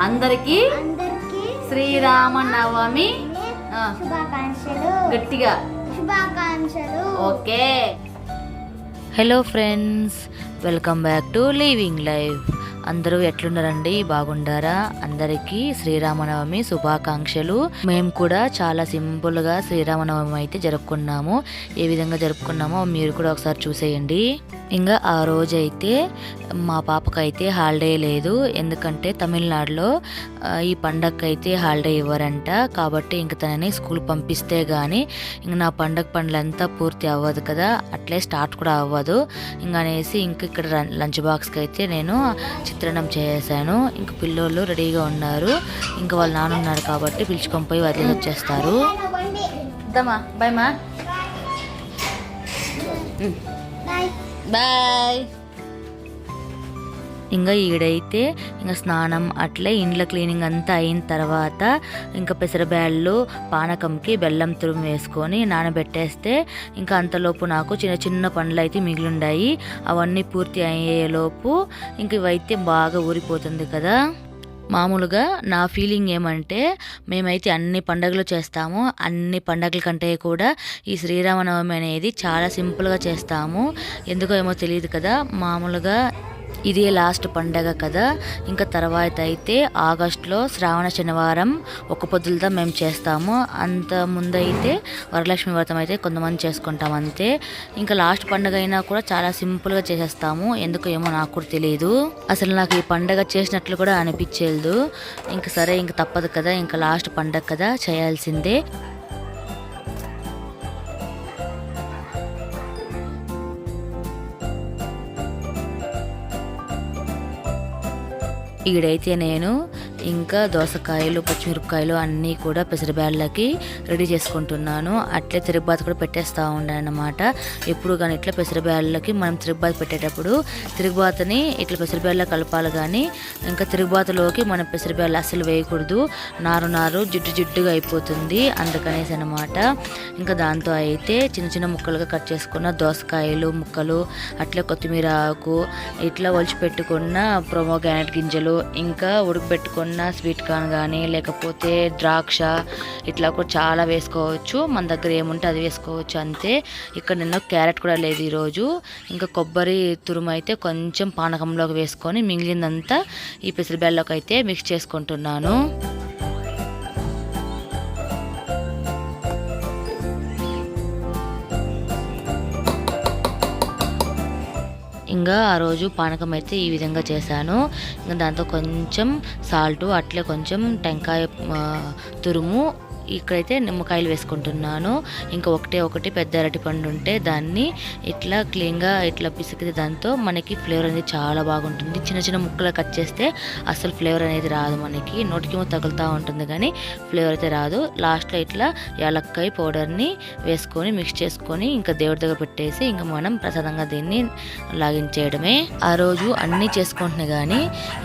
అందరికీ ఆ, శుభాకాంక్షలు. గట్టిగా. శుభాకాంక్షలు. Okay. Hello friends welcome back to living life అందరూ ఎట్లున్నారండి? బాగుండారా? అందరికీ శ్రీరామనవమి శుభాకాంక్షలు. మేము కూడా చాలా సింపుల్గా శ్రీరామనవమి అయితే జరుపుకున్నాము. ఏ విధంగా జరుపుకున్నామో మీరు కూడా ఒకసారి చూసేయండి. ఇంకా ఆ రోజు అయితే మా పాపకైతే హాలిడే లేదు. ఎందుకంటే తమిళనాడులో ఈ పండగకి అయితే హాలిడే ఇవ్వరంట. కాబట్టి ఇంక తనని స్కూల్ పంపిస్తే కానీ ఇంక నా పండగ పనులంతా పూర్తి అవ్వదు కదా. అట్లే స్టార్ట్ కూడా అవ్వదు. ఇంక అనేసి ఇంక ఇక్కడ లంచ్ బాక్స్కి అయితే నేను చిత్రాన్నం చేసాను ఇంక పిల్లోళ్ళు రెడీగా ఉన్నారు. ఇంకా వాళ్ళ నాన్న ఉన్నారు కాబట్టి పిలుచుకొని పోయి వదిలి వచ్చేస్తారు. దమ్మా బాయ్ మా. బాయ్ ఇంకా ఈడైతే ఇంకా స్నానం అట్లే ఇండ్ల క్లీనింగ్ అంతా అయిన తర్వాత ఇంకా పెసరబ్యాళ్ళు పానకంకి బెల్లం తురుము వేసుకొని నానబెట్టేస్తే ఇంకా అంతలోపు నాకు చిన్న చిన్న పనులు అయితే మిగిలిండాయి. అవన్నీ పూర్తి అయ్యేలోపు ఇంక ఇవైతే బాగా ఊరిపోతుంది కదా. మామూలుగా నా ఫీలింగ్ ఏమంటే మేమైతే అన్ని పండగలు చేస్తాము. అన్ని పండగల కంటే కూడా ఈ శ్రీరామనవమి అనేది చాలా సింపుల్గా చేస్తాము. ఎందుకో ఏమో తెలియదు కదా మామూలుగా ఇదే లాస్ట్ పండగ కదా. ఇంకా తర్వాత అయితే ఆగస్టులో శ్రావణ శనివారం ఒక పొద్దులతో మేము చేస్తాము. అంత ముందైతే వరలక్ష్మి వ్రతం అయితే కొంతమంది చేసుకుంటాం అంతే. ఇంకా లాస్ట్ పండగ అయినా కూడా చాలా సింపుల్గా చేసేస్తాము. ఎందుకో ఏమో నాకు కూడా తెలియదు అసలు నాకు ఈ పండగ చేసినట్లు కూడా అనిపించేది ఇంకా సరే ఇంకా తప్పదు కదా. ఇంకా లాస్ట్ పండగ కదా చేయాల్సిందే. ఈడైతే నేను ఇంకా దోసకాయలు పచ్చిమిరపకాయలు అన్నీ కూడా పెసరబ్యాళ్ళకి రెడీ చేసుకుంటున్నాను. అట్లే తిరుగుబాతు కూడా పెట్టేస్తూ ఉన్నాను అనమాట ఎప్పుడు కానీ ఇట్లా పెసరబ్యాళ్ళకి మనం తిరుగుబాతు పెట్టేటప్పుడు తిరుగుబాతుని ఇట్లా పెసరబ్యాళ్ళ కలపాలి కానీ ఇంకా తిరుగుబాతులోకి మనం పెసరబ్యాళ్ళు అస్సలు వేయకూడదు. నారు నారు జిడ్డు జిడ్డుగా అయిపోతుంది అందుకనేసి అనమాట ఇంకా దాంతో అయితే చిన్న చిన్న ముక్కలుగా కట్ చేసుకున్న దోసకాయలు ముక్కలు అట్లే కొత్తిమీర ఆకు ఇట్లా ఒలిచి పెట్టుకున్న ప్రొమోగ్రానైట్ గింజలు ఇంకా ఉడకబెట్టుకున్న స్వీట్ కార్న్ కానీ లేకపోతే ద్రాక్ష ఇట్లా కూడా చాలా వేసుకోవచ్చు. మన దగ్గర ఏముంటే అది వేసుకోవచ్చు అంతే. ఇక్కడ నిన్న క్యారెట్ కూడా లేదు ఈరోజు. ఇంకా కొబ్బరి తురుము అయితే కొంచెం పానకంలోకి వేసుకొని మిగిలిందంతా ఈ పెసరబెల్లోకి అయితే మిక్స్ చేసుకుంటున్నాను. ఇంకా ఆ రోజు పానకం అయితే ఈ విధంగా చేశాను. ఇంకా దాంతో కొంచెం సాల్ట్ అట్లే కొంచెం టెంకాయ తురుము ఇక్కడైతే నిమ్మకాయలు వేసుకుంటున్నాను. ఇంకా ఒకటే ఒకటి పెద్ద అరటి పండు ఉంటే దాన్ని ఇట్లా క్లీన్గా ఇట్లా పిసికితే దాంతో మనకి ఫ్లేవర్ అనేది చాలా బాగుంటుంది. చిన్న చిన్న ముక్కలు కట్ చేస్తే అసలు ఫ్లేవర్ అనేది రాదు మనకి. నోటికేమో తగులుతూ ఉంటుంది కానీ ఫ్లేవర్ అయితే రాదు. లాస్ట్లో ఇట్లా యాలక్కాయ పౌడర్ని వేసుకొని మిక్స్ చేసుకొని ఇంకా దేవుడి దగ్గర పెట్టేసి ఇంకా మనం ప్రసాదంగా దీన్ని లాగించేయడమే. ఆ రోజు అన్నీ చేసుకుంటున్నా కానీ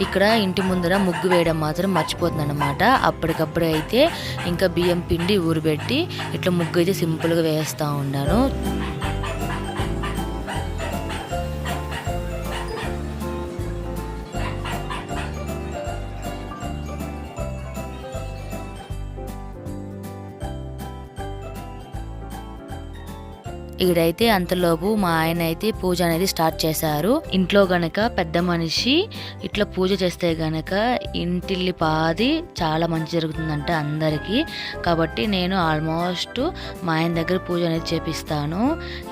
ఇక్కడ ఇంటి ముందర ముగ్గు వేయడం మాత్రం మర్చిపోతుంది అనమాట అప్పటికప్పుడు అయితే ఇంకా బియ్యం పిండి ఊరబెట్టి ఇట్లా ముగ్గు అయితే సింపుల్గా వేస్తూ ఉన్నాను. ఈడైతే అంతలోపు మా ఆయన అయితే పూజ అనేది స్టార్ట్ చేశారు. ఇంట్లో గనక పెద్ద మనిషి ఇట్లా పూజ చేస్తే గనక ఇంటిల్లి పాది చాలా మంచి జరుగుతుందంట అందరికీ. కాబట్టి నేను ఆల్మోస్ట్ మా ఆయన దగ్గర పూజ అనేది చేపిస్తాను.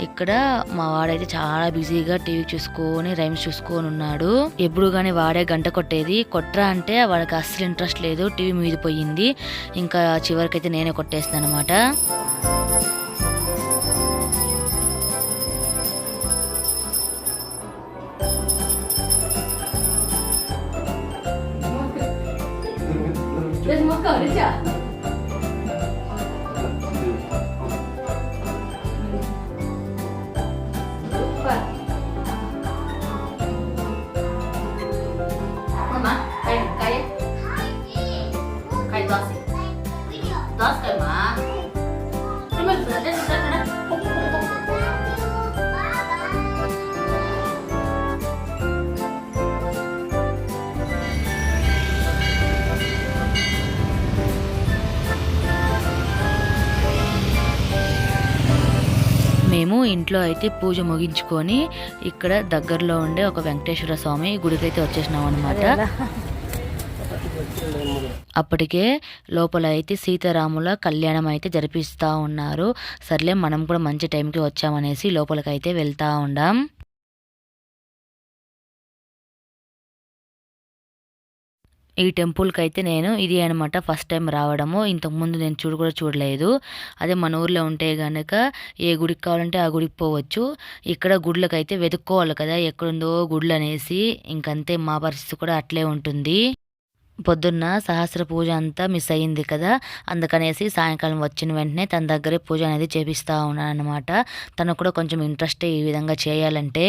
ఇక్కడ మా వాడైతే చాలా బిజీగా టీవీ చూసుకొని రైమ్స్ చూసుకొని ఉన్నాడు. ఎప్పుడు కానీ వాడే గంట కొట్టేది. కొట్రా అంటే వాడికి అస్సలు ఇంట్రెస్ట్ లేదు. టీవీ మీద పోయింది. ఇంకా చివరికైతే నేనే కొట్టేస్తాను అనమాట Let's walk out, let's go. మేము ఇంట్లో అయితే పూజ ముగించుకొని ఇక్కడ దగ్గరలో ఉండే ఒక వెంకటేశ్వర స్వామి గుడికి అయితే వచ్చేసినాం అనమాట అప్పటికే లోపల అయితే సీతారాముల కళ్యాణం అయితే జరిపిస్తూ ఉన్నారు. సర్లే మనం కూడా మంచి టైంకి వచ్చామనేసి లోపలికైతే వెళ్తా ఉండాం. ఈ టెంపుల్కి అయితే నేను ఇది అనమాట ఫస్ట్ టైం రావడము. ఇంతకుముందు నేను చూడు కూడా చూడలేదు. అదే మన ఊర్లో ఉంటే కనుక ఏ గుడికి కావాలంటే ఆ గుడికి పోవచ్చు. ఇక్కడ గుడ్లకు అయితే వెతుక్కోవాలి కదా ఎక్కడుందో గుడ్లు అనేసి. ఇంకంతే మా పరిస్థితి కూడా అట్లే ఉంటుంది. పొద్దున్న సహస్ర పూజ అంతా మిస్ అయ్యింది కదా అందుకనేసి సాయంకాలం వచ్చిన వెంటనే తన దగ్గరే పూజ అనేది చేపిస్తూ ఉన్నాను అనమాట తనకు కూడా కొంచెం ఇంట్రెస్ట్ ఈ విధంగా చేయాలంటే.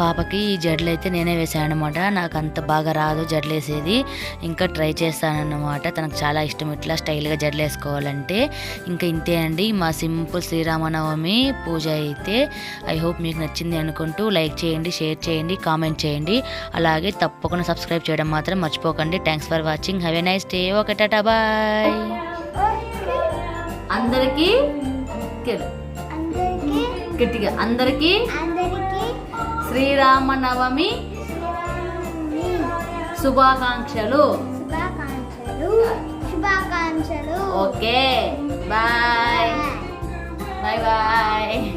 పాపకి ఈ జడలు అయితే నేనే వేసాను అనమాట నాకు అంత బాగా రాదు జడలు వేసేది. ఇంకా ట్రై చేస్తానన్నమాట. తనకు చాలా ఇష్టం ఇట్లా స్టైల్గా జడలు వేసుకోవాలంటే. ఇంకా ఇంతే అండి. మా సింపుల్ శ్రీరామనవమి పూజ అయితే ఐ హోప్ మీకు నచ్చింది అనుకుంటూ లైక్ చేయండి షేర్ చేయండి కామెంట్ చేయండి. అలాగే తప్పకుండా సబ్స్క్రైబ్ చేయడం మాత్రం మర్చిపోకండి. Thanks for watching. Have a nice day okay tata bye. అందరికీ అందరికీ గట్టిగా అందరికీ శ్రీరామనవమి. శుభాకాంక్షలు. శుభాకాంక్షలు. శుభాకాంక్షలు ఓకే బాయ్. Bye bye.